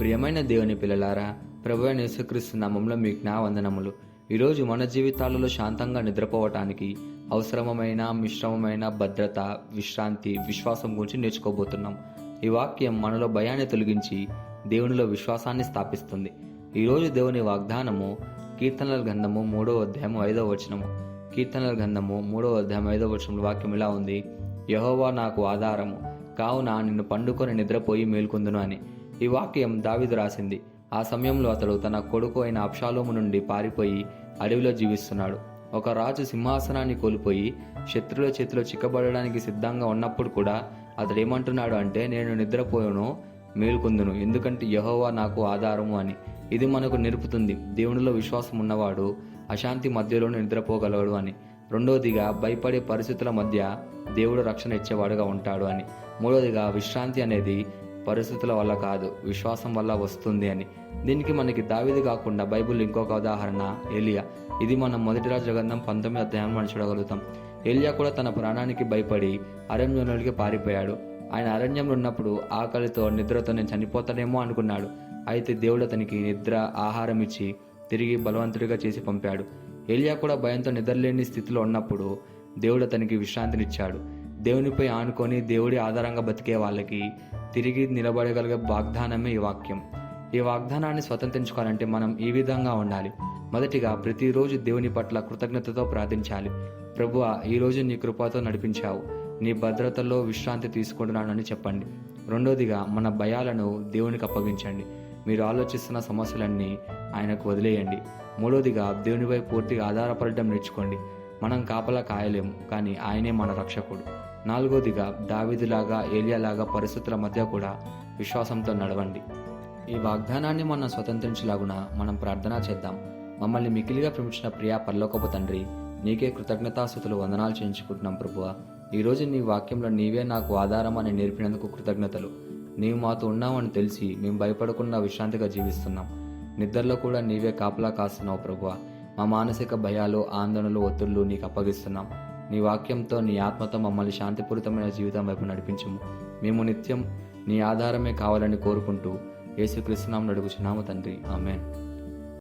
ప్రియమైన దేవుని పిల్లలారా ప్రభు అయిన యేసుక్రీస్తు నామంలో మీకు నా వందనములు. ఈరోజు మన జీవితాలలో శాంతంగా నిద్రపోవటానికి అవసరమైన మిశ్రమమైన భద్రత విశ్రాంతి విశ్వాసం గురించి నేర్చుకోబోతున్నాం. ఈ వాక్యం మనలో భయాన్ని తొలగించి దేవునిలో విశ్వాసాన్ని స్థాపిస్తుంది. ఈరోజు దేవుని వాగ్దానము కీర్తనల గంధము మూడో అధ్యాయము ఐదో వచనము. కీర్తనల గంధము మూడో అధ్యాయం ఐదో వచనంలో వాక్యం ఇలా ఉంది. యహోవా నాకు ఆధారము. కావున నిన్ను పండుకొని నిద్రపోయి మేల్కొందును అని. ఈ వాక్యం దావిదు రాసింది. ఆ సమయంలో అతడు తన కొడుకు అయిన అప్షాలోము నుండి పారిపోయి అడవిలో జీవిస్తున్నాడు. ఒక రాజు సింహాసనాన్ని కోల్పోయి శత్రుల చేతిలో చిక్కబడడానికి సిద్ధంగా ఉన్నప్పుడు కూడా అతడు ఏమంటున్నాడు అంటే నేను నిద్రపోయాను మేల్కొందును ఎందుకంటే యహోవా నాకు ఆధారము అని. ఇది మనకు నిరుపుతుంది. దేవునిలో విశ్వాసం ఉన్నవాడు అశాంతి మధ్యలోనే నిద్రపోగలడు అని. రెండోదిగా భయపడే పరిస్థితుల మధ్య దేవుడు రక్షణ ఇచ్చేవాడుగా ఉంటాడు అని. మూడోదిగా విశ్రాంతి అనేది పరిస్థితుల వల్ల కాదు విశ్వాసం వల్ల వస్తుంది అని. దీనికి మనకి దావిది కాకుండా బైబిల్ ఇంకొక ఉదాహరణ ఏలియా. ఇది మనం మొదటి రాజు గ్రంథం పంతొమ్మిది అధ్యాయం మనం చూడగలుగుతాం. ఏలియా కూడా తన ప్రాణానికి భయపడి అరణ్యంలోకి పారిపోయాడు. ఆయన అరణ్యంలో ఉన్నప్పుడు ఆకలితో నిద్రతో నేను చనిపోతానేమో అనుకున్నాడు. అయితే దేవుడు అతనికి నిద్ర ఆహారం ఇచ్చి తిరిగి బలవంతుడిగా చేసి పంపాడు. ఏలియా కూడా భయంతో నిద్రలేని స్థితిలో ఉన్నప్పుడు దేవుడు అతనికి విశ్రాంతినిచ్చాడు. దేవునిపై ఆనుకొని దేవుడి ఆధారంగా బతికే వాళ్ళకి తిరిగి నిలబడగలిగే వాగ్దానమే ఈ వాక్యం. ఈ వాగ్దానాన్ని స్వతంత్రించుకోవాలంటే మనం ఈ విధంగా ఉండాలి. మొదటిగా ప్రతిరోజు దేవుని పట్ల కృతజ్ఞతతో ప్రార్థించాలి. ప్రభు ఈరోజు నీ కృపతో నడిపించావు. నీ భద్రతలో విశ్రాంతి తీసుకుంటున్నానని చెప్పండి. రెండోదిగా మన భయాలను దేవునికి అప్పగించండి. మీరు ఆలోచిస్తున్న సమస్యలన్నీ ఆయనకు వదిలేయండి. మూడోదిగా దేవునిపై పూర్తిగా ఆధారపడటం నేర్చుకోండి. మనం కాపలా కాయలేము కానీ ఆయనే మన రక్షకుడు. నాలుగోదిగా దావిదిలాగా ఏలియాలాగా పరిస్థితుల మధ్య కూడా విశ్వాసంతో నడవండి. ఈ వాగ్దానాన్ని మనం స్వతంత్రించలాగున మనం ప్రార్థన చేద్దాం. మమ్మల్ని మికిలిగా ప్రేమించిన ప్రియా పరలోకపు తండ్రి నీకే కృతజ్ఞతాస్థుతులు వందనాలు చేయించుకుంటున్నాం ప్రభువ. ఈరోజు నీ వాక్యంలో నీవే నాకు ఆధారం అని నేర్పినందుకు కృతజ్ఞతలు. నీవు మాతో ఉన్నావని తెలిసి మేము భయపడకుండా విశ్రాంతిగా జీవిస్తున్నాం. నిద్రలో కూడా నీవే కాపలా కాస్తున్నావు ప్రభువ. మా మానసిక భయాలు ఆందోళనలు ఒత్తిళ్ళు నీకు అప్పగిస్తున్నాం. నీ వాక్యంతో నీ ఆత్మతో మమ్మల్ని శాంతిపూరితమైన జీవితం వైపు నడిపించము. మేము నిత్యం నీ ఆధారమే కావాలని కోరుకుంటూ యేసుక్రీస్తునాం నడుగుచున్నాము తండ్రి. ఆమెన్.